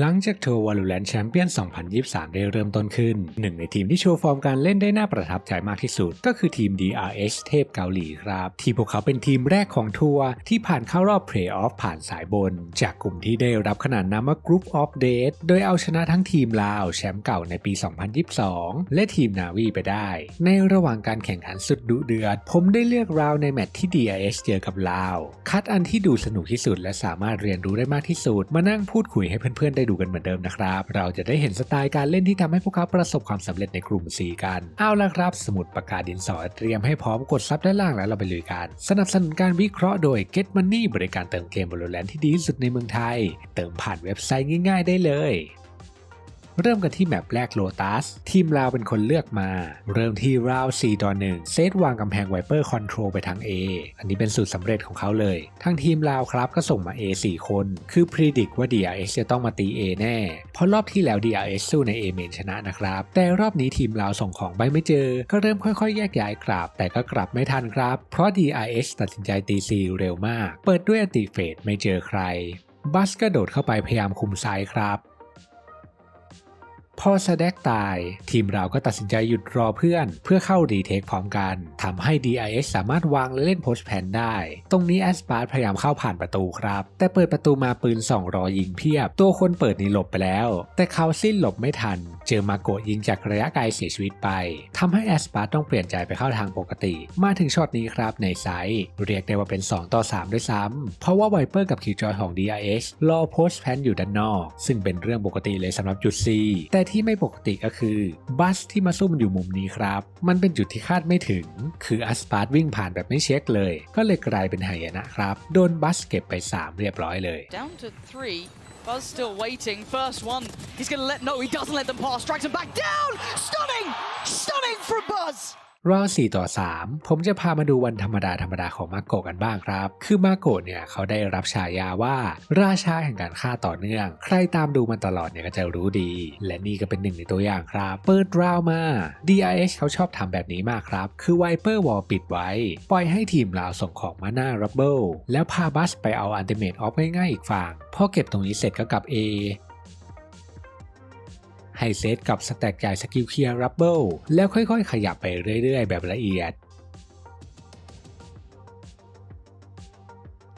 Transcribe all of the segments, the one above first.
หลังจากทัวร์ Valorant Champion 2023 ได้เริ่มต้นขึ้น หนึ่งในทีมที่โชว์ฟอร์มการเล่นได้น่าประทับใจมากที่สุด ก็คือทีม DRH เทพเกาหลีครับ ที่พวกเขาเป็นทีมแรกของทัวร์ที่ผ่านเข้ารอบ Play-off ผ่านสายบน จากกลุ่มที่ได้รับขนานนามว่า Group of Death โดยเอาชนะทั้งทีมลาวแชมป์เก่าในปี 2022 และทีมนาวีไปได้ ในระหว่างการแข่งขันสุดดุเดือด ผมได้เลือกราวในแมตช์ที่ DRH เจอกับลาว คัดอันที่ดูสนุกที่สุดและสามารถเรียนรู้ได้มากที่สุดมานั่งพูดคุยให้เพื่อนๆได้ดูกันเหมือนเดิมนะครับ เราจะได้เห็นสไตล์การเล่นที่ทำให้พวกเขาประสบความสำเร็จในกลุ่ม C กันเอาละครับ สมุดปากกาดินสอเตรียมให้พร้อมกดซับด้านล่างแล้วเราไปลุยกัน สนับสนุนการวิเคราะห์โดย Get Money บริการเติมเกมบอลลูนที่ดีที่สุดในเมืองไทย เติมผ่านเว็บไซต์ง่าย ๆ ได้เลย เริ่มกันที่แมปแรกโลตัสทีมลาวเป็นคนเลือกมา เริ่มที่ราว4ต่อ1เซตวางกำแพงไวเปอร์คอนโทรลไปทาง A อันนี้เป็นสูตรสำเร็จของเขาเลยทางทีมลาวครับก็ส่งมา A 4 คน คือพ r e d i c t ว่า DRS จะต้องมาตี A แน่ เพราะรอบที่แล้ว DRS สู้ใน A เมนชนะนะครับ แต่รอบนี้ทีมลาวส่งของไปไม่เจอ ก็เริ่มค่อยๆ แยกย้ายกลับ แต่ก็กลับไม่ทันครับ เพราะ DRS ตัดสินใจตี C เร็วมาก เปิดด้วยอันติเฟดไม่เจอใครบัสกระโดดเข้าไปพยายามคุมซ้ายครับ พอสแดกตาย ทีมเราก็ตัดสินใจหยุดรอเพื่อน เพื่อเข้ารีเทคพร้อมกันทำให้ DIS สามารถวางและเล่นโพสแพนได้ ตรงนี้แอสปาร์พยายามเข้าผ่านประตูครับ แต่เปิดประตูมาปืนสองรอยิงเพียบ ตัวคนเปิดนี่หลบไปแล้ว แต่เขาสิ้นหลบไม่ทัน เจอมาโกะยิงจากระยะไกลเสียชีวิตไปทำให้แอสปาร์ต้องเปลี่ยนใจไปเข้าทางปกติ มาถึงช็อตนี้ครับในไซต์เรียกได้ว่าเป็น 2 ต่อ 3 ด้วยซ้ำเพราะว่าไวเปอร์กับคิวจอยของ DIS รอโพสแพนอยู่ด้านนอก ซึ่งเป็นเรื่องปกติเลยสำหรับจุด C แต่ที่ไม่ปกติก็คือ บัสที่มาซุ่มอยู่มุมนี้ครับ มันเป็นจุดที่คาดไม่ถึง คืออัสปาดวิ่งผ่านแบบไม่เช็คเลย ก็เลยกลายเป็นหายนะครับ โดนบัสเก็บไป 3 เรียบร้อยเลย Down to three. Buzz still waiting. First one. He's gonna let. No, he doesn't let them pass. Strikes him back down. Stunning! Stunning from Buzz! รอบ4ต่อ 3 ผมจะพามาดูวันธรรมดาธรรมดาของมาโกะกันบ้างครับ คือมาโกะเนี่ยเขาได้รับฉายาว่า ราชาแห่งการฆ่าต่อเนื่อง ใครตามดูมันตลอดเนี่ยก็จะรู้ดี และนี่ก็เป็นหนึ่งในตัวอย่างครับ เปิดราวมา DIH เขาชอบทำแบบนี้มากครับ คือไวเปอร์วอลปิดไว้ ปล่อยให้ทีมเราส่งของมาหน้ารับเบิลแล้วพาบัสไปเอาอันติเมตออฟง่ายๆอีกฝั่งพอเก็บตรงนี้เสร็จก็กลับ A ให้เซตกับสแต็กจ่ายสกิลเคลียร์รับเบิลแล้วค่อยๆ ขยับไปเรื่อยๆ แบบละเอียด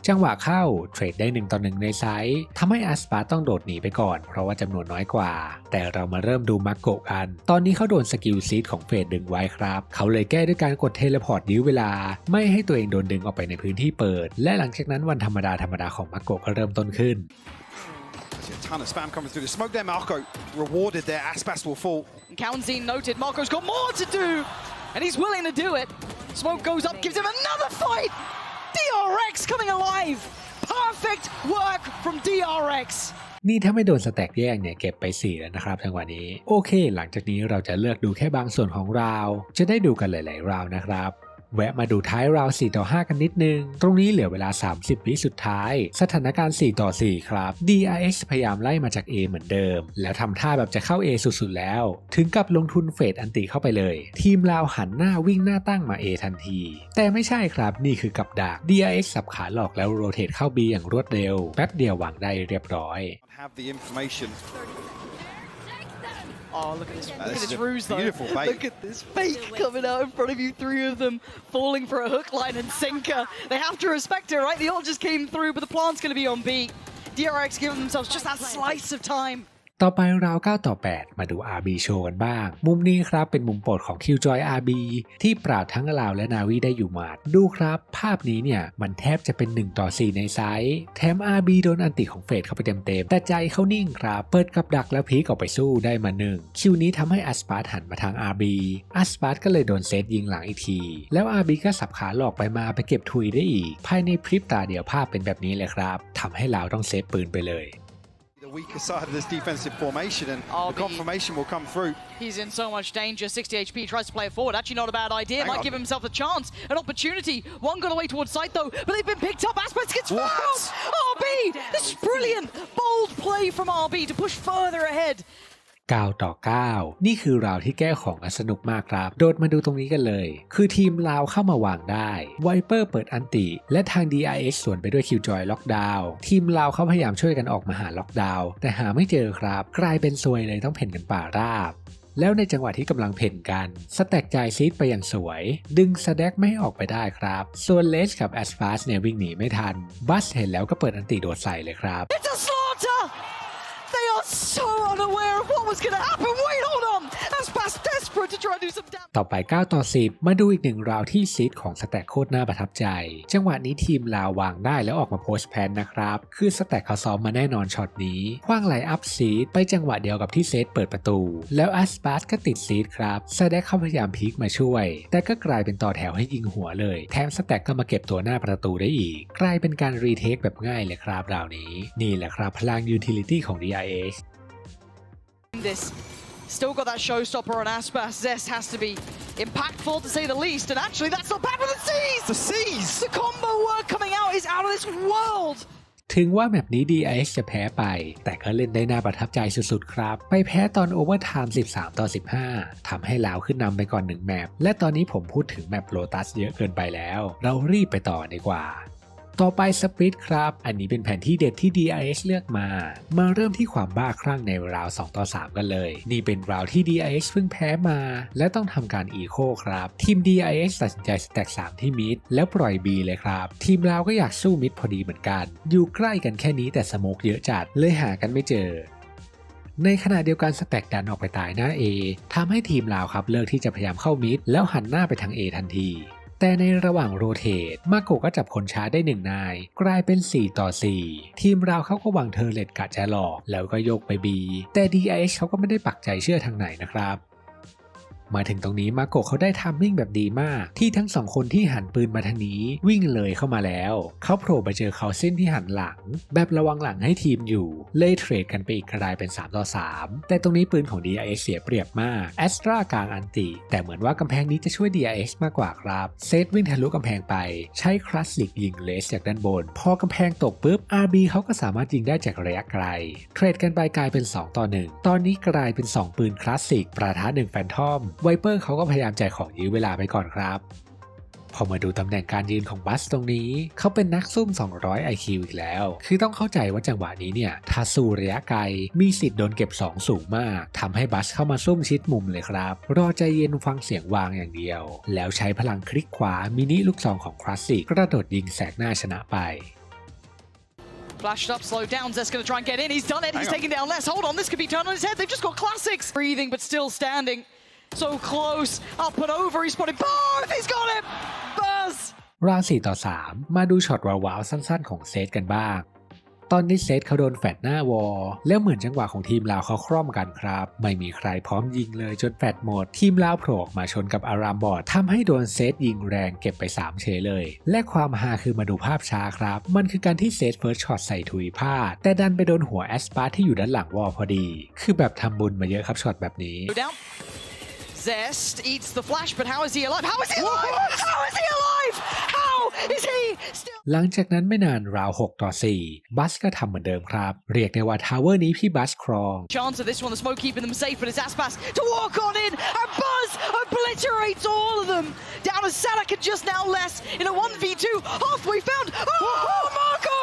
จังหวะเข้าเทรดได้1ต่อ1ในไซส์ทำให้อาสปาต้องโดดหนีไปก่อน เพราะว่าจำนวนน้อยกว่า แต่เรามาเริ่มดูมาโกะกัน ตอนนี้เขาโดนสกิลซีดของเฟดดึงไว้ครับ เขาเลยแก้ด้วยการกดเทเลพอร์ตยื้อเวลา ไม่ให้ตัวเองโดนดึงออกไปในพื้นที่เปิด และหลังจากนั้นวันธรรมดาธรรมดาของมาโกะก็เริ่มต้นขึ้น a ton of spam coming through. The smoke there, Marco rewarded there. Aspas will fall. And Kaunzine noted Marco's got more to do. And he's willing to do it. Smoke goes up, gives him another fight. DRX coming alive. Perfect work from DRX. นี่ถ้าไม่โดนสแต็กแย่งเนี่ยเก็บไป 4 แล้วนะครับจังหวะนี้ โอเค หลังจากนี้เราจะเลือกดูแค่บางส่วนของราว จะได้ดูกันหลาย ๆ ราวนะครับ แวะมาดูท้ายราว 4 ต่อ 5 กันนิดนึง ตรงนี้เหลือเวลา 30 วิสุดท้าย สถานการณ์ 4 ต่อ 4 ครับ DRX พยายามไล่มาจาก A เหมือนเดิม แล้วทำท่าแบบจะเข้า A สุดๆแล้ว ถึงกับลงทุนเฟดอันติเข้าไปเลย ทีมลาวหันหน้าวิ่งหน้าตั้งมา A ทันที แต่ไม่ใช่ครับนี่คือกับดัก DRX สับขาหลอกแล้วโรเตทเข้า B อย่างรวดเร็ว แป๊บเดียววางได้เรียบร้อย Have the information. Oh, look at this. Look at is this ruse, though. beautiful bait. Look at this fake coming out in front of you. Three of them falling for a hook line and sinker. They have to respect it, right? The ult just came through, but the plant's going to be on B. DRX giving themselves just that slice of time. ต่อไปราว9ต่อ 8 มาดู RB โชว์กันบ้าง มุมนี้ครับเป็นมุมโปรดของ Killjoy RB ที่ปราบทั้งลาวและนาวีได้อยู่หมาด ดูครับ ภาพนี้เนี่ย มันแทบจะเป็น 1 ต่อ 4 ในไซส์แถม RB โดนอันติของเฟดเข้าไปเต็มๆ แต่ใจเขานิ่งครับ เปิดกับดักแล้วพีกออกไปสู้ได้มาหนึ่งคิวนี้ทำให้อัสปาร์หันมาทาง RB อัสปาร์ก็เลยโดนเซตยิงหลังอีกที แล้ว RB ก็สับขาหลอกไปมาไปเก็บทุยได้อีก ภายในพริบตาเดียวภาพเป็นแบบนี้เลยครับทำให้ลาวต้องเซฟปืนไปเลย weaker side of this defensive formation, and Oh, the confirmation will come through. He's in so much danger. 60 HP tries to play it forward. Actually, not a bad idea. Hang Might on. give himself a chance, an opportunity. One got away towards site though, but they've been picked up. Aspects gets fouled. RB, this is brilliant. Bold play from RB to push further ahead. 9 ต่อ 9 นี่คือราวที่แก้ของกันสนุกมากครับ โดดมาดูตรงนี้กันเลย คือทีมลาวเข้ามาวางได้ไวเปอร์เปิดอันติ และทาง DRX สวนไปด้วยคิวจอยล็อกดาวน์ทีมลาวเขาพยายามช่วยกันออกมาหาล็อกดาวน์แต่หาไม่เจอครับ กลายเป็นซวยเลยต้องเพ่นกันป่าราบแล้วในจังหวะที่กำลังเพ่นกัน สแต็กจ่ายซีดไปอย่างสวย ดึงสแต็กไม่ให้ออกไปได้ครับ ส่วนเลสกับแอสฟาสเนี่ยวิ่งหนีไม่ทัน บัสเห็นแล้วก็เปิดอันติโดดใส่เลยครับ It's a slaughter! ต่อไป 9 ต่อ 10 มาดูอีกหนึ่งราวที่ซีดของสแต็กโคตรน่าประทับใจ จังหวะนี้ทีมลาววางได้แล้วออกมาโพสแพนนะครับ คือสแต็กเขาซ้อมมาแน่นอนช็อตนี้คว้างไลอัพซีดไปจังหวะเดียวกับที่เซตเปิดประตู แล้วอัสบาสก็ติดซีดครับสแต็กเขาพยายามพีคมาช่วย แต่ก็กลายเป็นต่อแถวให้ยิงหัวเลย แถมสแต็กก็มาเก็บตัวหน้าประตูได้อีก กลายเป็นการรีเทคแบบง่ายเลยครับราวนี้ นี่แหละครับพลังยูทิลิตี้ของ DIS This still got that showstopper on Aspas. Zest has to be impactful to say the least. And actually, that's not bad with the C's! The C's! The combo work coming out is out of this world! ถึงว่าแมปนี้ DIS จะแพ้ไป แต่ก็เล่นได้น่าประทับใจสุดๆครับ ไปแพ้ตอนโอเวอร์ไทม์ 13 ต่อ 15 ทำให้ลาวขึ้นนำไปก่อน 1 แมป และตอนนี้ผมพูดถึงแมปโลตัสเยอะเกินไปแล้ว เรารีบไปต่อดีกว่า ต่อไปสปริตครับ อันนี้เป็นแผนที่เด็ดที่ DIS เลือกมา มาเริ่มที่ความบ้าคลั่งในราว 2 ต่อ 3 กันเลย นี่เป็นราวที่ DIS เพิ่งแพ้มา และต้องทำการอีโคครับ ทีม DIS ตัดสินใจสแต็ก3ที่มิดแล้วปล่อย B เลยครับ ทีมลาวก็อยากสู้มิดพอดีเหมือนกัน อยู่ใกล้กันแค่นี้แต่สโมกเยอะจัดเลยหากันไม่เจอในขณะเดียวกันสแต็กดันออกไปตายหน้า A ทำให้ทีมลาวครับเลิกที่จะพยายามเข้ามิด แล้วหันหน้าไปทาง A ทันที แต่ในระหว่างโรเตทมาโกก็จับคนช้าได้หนึ่งนาย กลายเป็น 4 ต่อ 4 ทีมเราเขาก็วางเทอร์เลตกะจะหลอก แล้วก็โยกไปบีแต่ DIS เขาก็ไม่ได้ปักใจเชื่อทางไหนนะครับ มาถึงตรงนี้มาโกะเขาได้ทัมมิ่งแบบดีมาก ที่ทั้งสองคนที่หันปืนมาทางนี้วิ่งเลยเข้ามาแล้ว เขาโผล่ไปเจอเขาเส้นที่หันหลัง แบบระวังหลังให้ทีมอยู่ เลยเทรดกันไปอีกกลายเป็น 3 ต่อ 3 แต่ตรงนี้ปืนของ DIS เสียเปรียบมากแอสตรากลางอันติ แต่เหมือนว่ากำแพงนี้จะช่วย DIS มากกว่าครับ เซตวิ่งทะลุกำแพงไป ใช้คลาสสิกยิงเลสจากด้านบน พอกำแพงตกปุ๊บ RB เขาก็สามารถยิงได้จากระยะไกล เทรดกันไปกลายเป็น 2 ต่อ 1 ตอนนี้กลายเป็น 2 ปืนคลาสสิกประทะ1แฟนทอมไวเปอร์เขาก็พยายามจ่ายของยื้อเวลาไปก่อนครับ พอมาดูตำแหน่งการยืนของบัสตรงนี้ เขาเป็นนักซุ่ม 200 IQ อีกแล้ว คือต้องเข้าใจว่าจังหวะนี้เนี่ยถ้าสู้ระยะไกล มีสิทธิ์โดนเก็บ 2 สูงมากทำให้บัสเข้ามาซุ่มชิดมุมเลยครับ รอใจเย็นฟังเสียงวางอย่างเดียว แล้วใช้พลังคลิกขวามินิลูกซองของคลาสสิกกระโดดยิงแสกหน้าชนะไป Flashed up, slowed down. Zest going to try and get in. He's done it. Hang He's on. taken down less. Hold on, this could be turned on his head. They've just got classics. Breathing, but still standing. So close. Up and over. He's spotted both. He's got him. Buzz. ราว4ต่อ 3 มาดูช็อตว้าวๆสั้นๆ ของเซตกันบ้าง ตอนนี้เซตเขาโดนแฟดหน้าวอลแล้วเหมือนจังหวะของทีมลาวเขาคร่อมกันครับ ไม่มีใครพร้อมยิงเลยจนแฟดหมด ทีมลาวโผล่ออกมาชนกับอารามบอร์ดทำให้โดนเซตยิงแรงเก็บไป 3เฉยเลย และความฮาคือมาดูภาพช้าครับ มันคือการที่เซตเฟิร์สช็อตใส่ทุยพลาด แต่ดันไปโดนหัวแอสปาร์ที่อยู่ด้านหลังวอลพอดี คือแบบทำบุญมาเยอะครับช็อตแบบนี้ Go down. Zest eats the flash, but how is he alive? How is he alive? How is he alive? How is he still? หลังจากนั้นไม่นานราว 6 ต่อ 4 บัสก็ทำเหมือนเดิมครับ เรียกได้ว่าทาวเวอร์นี้พี่บัสครอง Chance of this one, the smoke keeping them safe, but it's Aspas to walk on in, and Buzz obliterates all of them. Down to Sadak and just now less in a 1v2. Halfway found. Oh, Marco!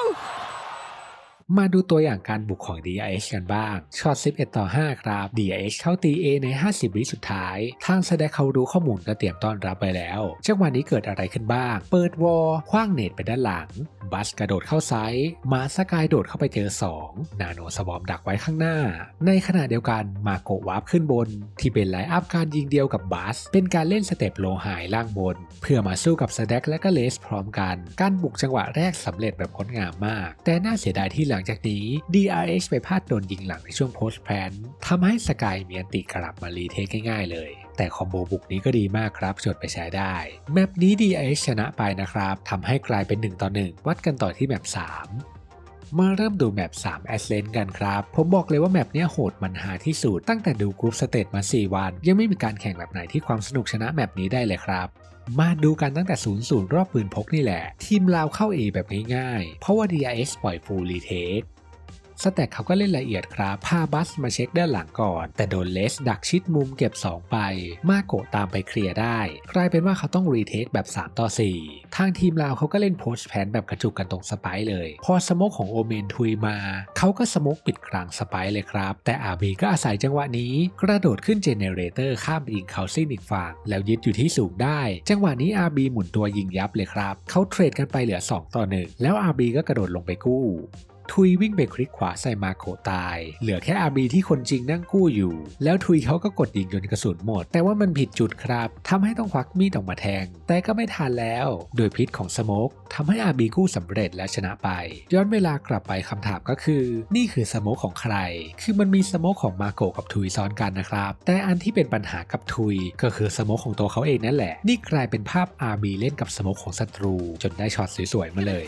มาดูตัวอย่างการบุกของ DIS กันบ้าง ช็อต 11 ต่อ 5 ครับ DIS เข้าตี A ใน 50 วิสุดท้าย ทางแสดงเขารู้ข้อมูลก็เตรียมต้อนรับไปแล้วจังหวะนี้เกิดอะไรขึ้นบ้าง เปิดวอลคว้างเนตไปด้านหลัง บัสกระโดดเข้าไซส์มาสกายโดดเข้าไปเจอ 2 นาโนสวอมดักไว้ข้างหน้า ในขณะเดียวกันมาโกวาร์ปขึ้นบน ที่เป็นไลน์อัพการยิงเดียวกับบัส เป็นการเล่นสเต็ปโลหายล่างบน เพื่อมาสู้กับสแดกและก็เลสพร้อมกัน การบุกจังหวะแรกสำเร็จแบบงดงามมาก แต่น่าเสียดายที่หลัังจากนี้ DRH ไปพลาดโดนยิงหลังในช่วงโพสต์แพลนทำให้สกายมีอันติกลับมารีเทคง่ายๆเลย แต่คอมโบบุกนี้ก็ดีมากครับจดไปใช้ได้ แมปนี้ DRH ชนะไปนะครับทำให้กลายเป็น 1 ต่อ 1 วัดกันต่อที่แมป 3มาเริ่มดูแมป3 a s c e n t กันครับ ผมบอกเลยว่าแมปนี้โหดมันหาที่สุด ตั้งแต่ดูกรุ๊ปสเตจมา 4 วัน ยังไม่มีการแข่งแบบไหนที่ความสนุกชนะแมปนี้ได้เลยครับ มาดูกันตั้งแต่0ูนย์รอบปืนพกนี่แหละ ทีมลาวเข้า A แบบง่ายๆ เพราะว่า DRS ปล่อยฟูลรีเทส สแต็กเขาก็เล่นละเอียดครับพาบัสมาเช็คด้านหลังก่อน แต่โดนเลสดักชิดมุมเก็บ 2 ไป มาโกตามไปเคลียร์ได้ กลายเป็นว่าเขาต้องรีเทคแบบ 3 ต่อ 4 ทางทีมลาวเขาก็เล่นโพสแพนแบบกระจุกกันตรงสไปเลย พอสโมกของโอเมนทุยมา เขาก็สโมกปิดกลางสไปเลยครับ แต่อาบีก็อาศัยจังหวะนี้ กระโดดขึ้นเจเนเรเตอร์ข้ามไปยิงเขาซินอีกฝั่งแล้วยึดอยู่ที่สูงได้ จังหวะนี้อาบีหมุนตัวยิงยับเลยครับเขาเทรดกันไปเหลือ 2 ต่อ 1 แล้วอาบีก็กระโดดลงไปกู้ ทุยวิ่งไปคลิกขวาใส่มาโคตาย เหลือแค่อาบีที่คนจริงนั่งกู้อยู่ แล้วทุยเขาก็กดยิงจนกระสุนหมด แต่ว่ามันผิดจุดครับทำให้ต้องควักมีดออกมาแทง แต่ก็ไม่ทันแล้ว โดยพิษของสโมกทำให้อาบีกู้สำเร็จและชนะไป ย้อนเวลากลับไปคำถามก็คือ นี่คือสโมกของใคร คือมันมีสโมกของมาโกกับทุยซ้อนกันนะครับ แต่อันที่เป็นปัญหากับทุยก็คือสโมกของตัวเขาเองนั่นแหละ นี่กลายเป็นภาพอาบีเล่นกับสโมกของศัตรู จนได้ช็อตสวยๆมาเลย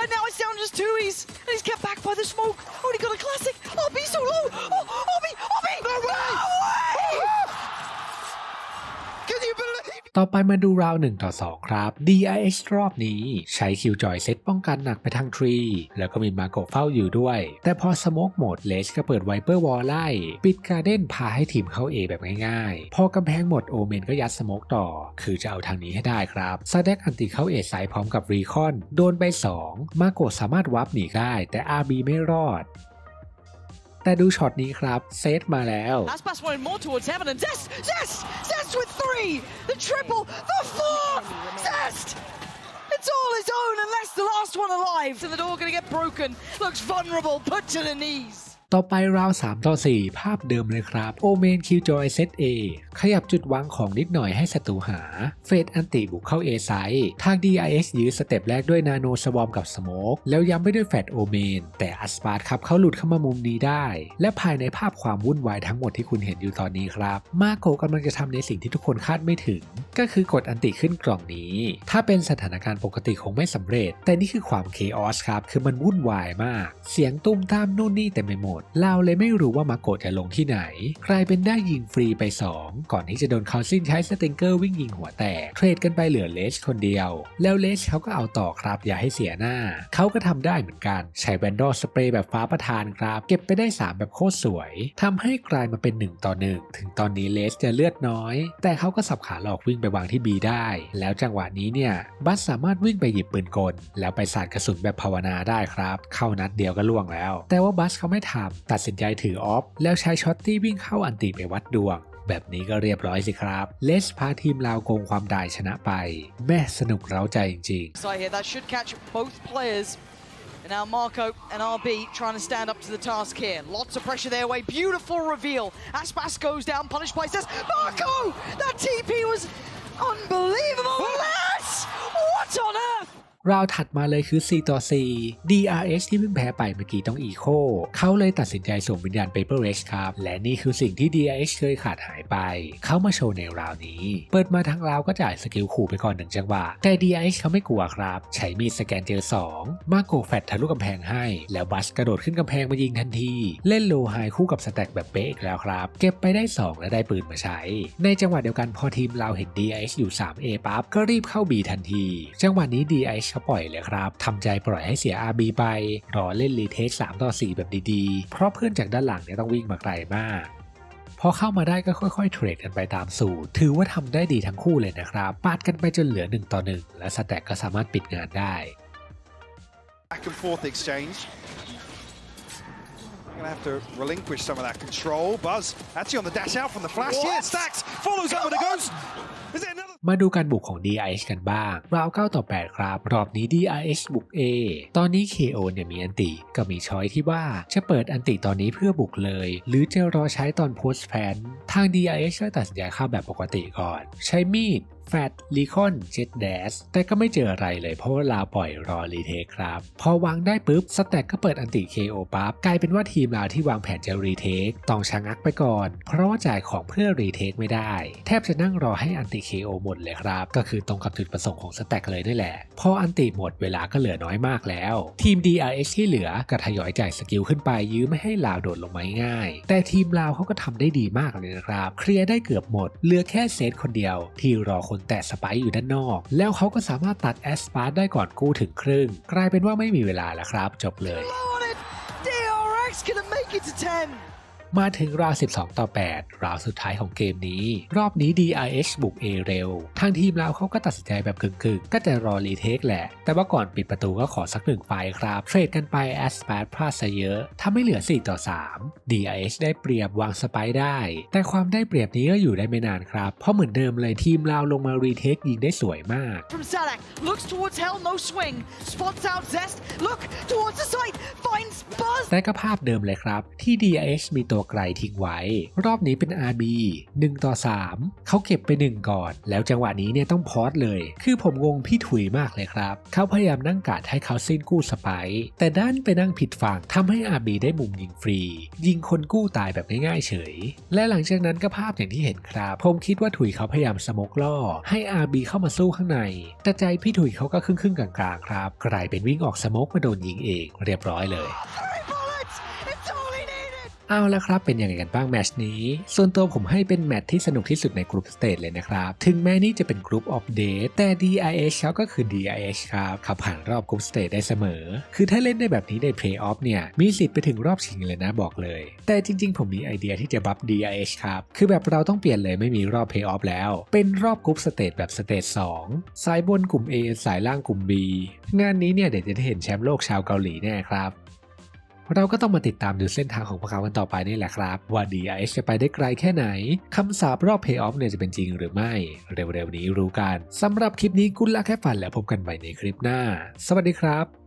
And now it's down to just two. He's, and he's kept back by the smoke. Oh, he got a classic. Oh, Arby so low. Oh, oh Arby, Arby! Oh, no way! way! ต่อไปมาดูราว1ต่อ 2 ครับ DIH รอบนี้ใช้คิวจอยเซตป้องกันหนักไปทางทรี แล้วก็มีมาโกะเฝ้าอยู่ด้วย แต่พอสโมกหมดเลสก็เปิดไวเปอร์วอลไล่ ปิดการ์เด้นพาให้ทีมเข้า A แบบง่ายๆ พอกำแพงหมดโอเมนก็ยัดสโมกต่อ คือจะเอาทางนี้ให้ได้ครับซาเดกอันติเข้า A ไซด์พร้อมกับรีคอน โดนไป 2 มาโกะสามารถวับหนีได้ แต่ RB ไม่รอดแต่ดูช็อตนี้ครับ เซตมาแล้ว Three, the triple, the four, Zest. It's all his own unless the last one alive. And the door gonna get broken. Looks vulnerable, put to the knees. ต่อไปราว3ต่อ4 ภาพเดิมเลยครับ โอเมนคิวจอยเซต A ขยับจุดวางของนิดหน่อยให้ศัตรูหา เฟดอันติบุกเข้า A ไซด์ทาง DIS ยื้อสเต็ปแรกด้วยนาโนสวอมกับสโมกแล้วย้ำไปด้วยแฟดโอเมนแต่อัสปาร์ครับเขาหลุดเข้ามามุมนี้ได้ และภายในภาพความวุ่นวายทั้งหมดที่คุณเห็นอยู่ตอนนี้ครับ มาโกกำลังจะทำในสิ่งที่ทุกคนคาดไม่ถึง ก็คือกดอันติขึ้นกล่องนี้ ถ้าเป็นสถานการณ์ปกติคงไม่สำเร็จ แต่นี่คือความเคออสครับคือมันวุ่นวายมาก เสียงตุ้มตามนู่นนี่เต็มไปหมดเราเลยไม่รู้ว่ามาโกะจะลงที่ไหนกลายเป็นได้ยิงฟรีไป 2 ก่อนที่จะโดนคาวซินใช้สติงเกอร์วิ่งยิงหัวแตกเทรดกันไปเหลือเลสคนเดียว แล้วเลสเขาก็เอาต่อครับอย่าให้เสียหน้า เขาก็ทำได้เหมือนกัน ใช้แบนดอลสเปรย์แบบฟ้าประทานครับ เก็บไปได้ 3 แบบโคตรสวยทำให้กลายมาเป็น 1 ต่อ 1 ถึงตอนนี้เลสจะเลือดน้อย แต่เขาก็สับขาหลอกวิ่งไปวางที่บีได้ แล้วจังหวะนี้เนี่ยบัสสามารถวิ่งไปหยิบปืนกล แล้วไปสาดกระสุนแบบภาวนาได้ครับ เข้านัดเดียวก็ล่วงแล้ว แต่ว่าบัสเขาไม่ทำตัดสินใจถือออฟ แล้วใช้ช็อตตี้วิ่งเข้าอันติไปวัดดวง แบบนี้ก็เรียบร้อยสิครับ เลสพาทีมลาวโกงความได้ชนะไป แม่สนุกเร้าใจจริงๆ So here, that should catch both players. And now Marco and RB trying to stand up to the task here. Lots of pressure their way. Beautiful reveal. Aspas goes down, punished by Zest. Marco! That TP was unbelievable. Les! What on earth? ราวถัดมาเลยคือ 4 ต่อ 4 DRS ที่เพิ่งแพ้ไปเมื่อกี้ต้องอีโคเขาเลยตัดสินใจส่งวิญญาณ Paper Race ครับ และนี่คือสิ่งที่ DRS เคยขาดหายไป เขามาโชว์ในราวนี้ เปิดมาทางราวก็จ่ายสกิลขู่ไปก่อนหนึ่งจังหวะ แต่ DRS เขาไม่กลัวครับ ใช้มีดสแกนเจอ 2 มาโกแฟตทะลุกำแพงให้ แล้วบัสกระโดดขึ้นกำแพงมายิงทันที เล่นโลไฮคู่กับสแต็กแบบเป๊ะอีกแล้วครับ เก็บไปได้ 2 และได้ปืนมาใช้ ในจังหวะเดียวกันพอทีมเราเห็น DIS อยู่ 3A ปั๊บก็รีบเข้า B ทันที จังหวะนี้ DIS เขาปล่อยเลยครับทำใจปล่อยให้เสีย RB ไป รอเล่นรีเทค3ต่อ4แบบดีๆ เพราะเพื่อนจากด้านหลังเนี่ยต้องวิ่งมาไกลมากพอเข้ามาได้ก็ค่อยๆ เทรดกันไปตามสูตร ถือว่าทำได้ดีทั้งคู่เลยนะครับปาดกันไปจนเหลือ 1 ต่อ 1 และสแต็กก็สามารถปิดงานได้ Back and forth exchange. Gonna have to relinquish some of that control. Buzz actually on the dash out from the flash. What? Here, Stacks follows up with a ghost. Is it another? มาดูการบุกของ DIS กันบ้างราว9ต่อ 8 ครับ รอบนี้ DIS บุก A ตอนนี้ KO เนี่ยมีอันติก็มีช้อยที่ว่าจะเปิดอันติตอนนี้เพื่อบุกเลย หรือจะรอใช้ตอนโพสแพนทาง DIS ก็ตัดสินใจเข้าแบบปกติก่อน ใช้มีดแฟดลีคอนเจ็ดแดสแต่ก็ไม่เจออะไรเลยเพราะว่าลาปล่อยรอรีเทคครับ พอวางได้ปุ๊บ สแต็กก็เปิดอันติ KO ปั๊บ กลายเป็นว่าทีมลาที่วางแผนจะรีเทคต้องชะงักไปก่อน เพราะว่าจ่ายของเพื่อรีเทคไม่ได้ แทบจะนั่งรอให้อันติ KO หมดเลยครับ ก็คือตรงกับจุดประสงค์ของสแต็กเลยนี่แหละ พออันติหมดเวลาก็เหลือน้อยมากแล้ว ทีม DRS ที่เหลือก็ทยอยจ่ายสกิลขึ้นไปยื้อไม่ให้ลาวโดดลงมาง่าย แต่ทีมลาวเขาก็ทำได้ดีมากเลยนะครับ เคลียร์ได้เกือบหมด เหลือแค่เซตคนเดียว ที่รอคนแต่สไปอยู่ด้านนอก แล้วเขาก็สามารถตัดแอสปาร์ได้ก่อนกู้ถึงครึ่ง กลายเป็นว่าไม่มีเวลาแล้วครับ จบเลย DRX gonna make it to 10! มาถึงราว 12 ต่อ 8 ราวสุดท้ายของเกมนี้ รอบนี้ DRH บุก A เร็ว ทางทีมเราเขาก็ตัดสินใจแบบกึ่งๆ ก็จะรอรีเทคแหละ แต่ว่าก่อนปิดประตูก็ขอสักหนึ่งไฟล์ครับ เทรดกันไปแอสปาร์พลาดซะเยอะทำให้เหลือ 4 ต่อ 3 DRH ได้เปรียบวางสไปร์ได้ แต่ความได้เปรียบนี้ก็อยู่ได้ไม่นานครับ เพราะเหมือนเดิมเลยทีมเราลงมารีเทคยิงได้สวยมาก From Sadak, looks towards Hell, no swing. Spots out Zest, look towards the site, finds Buzz. และก็ภาพเดิมเลยครับที่ DRH มีตัวไกลทิ้งไว้ รอบนี้เป็น RB 1 ต่อ 3 เขาเก็บไป 1 ก่อน แล้วจังหวะนี้เนี่ยต้องพอสเลย คือผมงงพี่ถุยมากเลยครับ เขาพยายามนั่งกาดให้เขาสิ้นกู้สไปร์แต่ด้านไปนั่งผิดฝั่งทำให้ RB ได้มุมยิงฟรี ยิงคนกู้ตายแบบง่ายๆเฉย และหลังจากนั้นก็ภาพอย่างที่เห็นครับผมคิดว่าถุยเขาพยายามสมกล่อให้ RB เข้ามาสู้ข้างใน แต่ใจพี่ถุยเขาก็ครึ่งๆกลางๆครับกลายเป็นวิ่งออกสมกมาโดนยิงเอง เรียบร้อยเลย เอาละครับ เป็นยังไงกันบ้างแมชนี้ ส่วนตัวผมให้เป็นแมชที่สนุกที่สุดในกรุ๊ปสเตจเลยนะครับ ถึงแม้นี่จะเป็นกรุ๊ปออฟเดทแต่ DIH เขาก็คือ DIH ครับขับผ่านรอบกรุ๊ปสเตจได้เสมอ คือถ้าเล่นได้แบบนี้ในเพลย์ออฟเนี่ย มีสิทธิ์ไปถึงรอบชิงเลยนะบอกเลย แต่จริงๆ ผมมีไอเดียที่จะบัฟ DIH ครับ คือแบบเราต้องเปลี่ยนเลยไม่มีรอบเพลย์ออฟแล้ว เป็นรอบกรุ๊ปสเตจแบบสเตจ2สายบนกลุ่ม A สายล่างกลุ่ม B งานนี้เนี่ยเดี๋ยวจะได้เห็นแชมป์โลกชาวเกาหลีแน่ครับ เราก็ต้องมาติดตามดูเส้นทางของพวกเขากันต่อไปนี่แหละครับ ว่า DRH จะไปได้ไกลแค่ไหนคำสาปรอบเพย์ออฟเนี่ยจะเป็นจริงหรือไม่ เร็วๆนี้รู้กันสำหรับคลิปนี้กุลละแค่ฝันแล้วพบกันใหม่ในคลิปหน้า สวัสดีครับ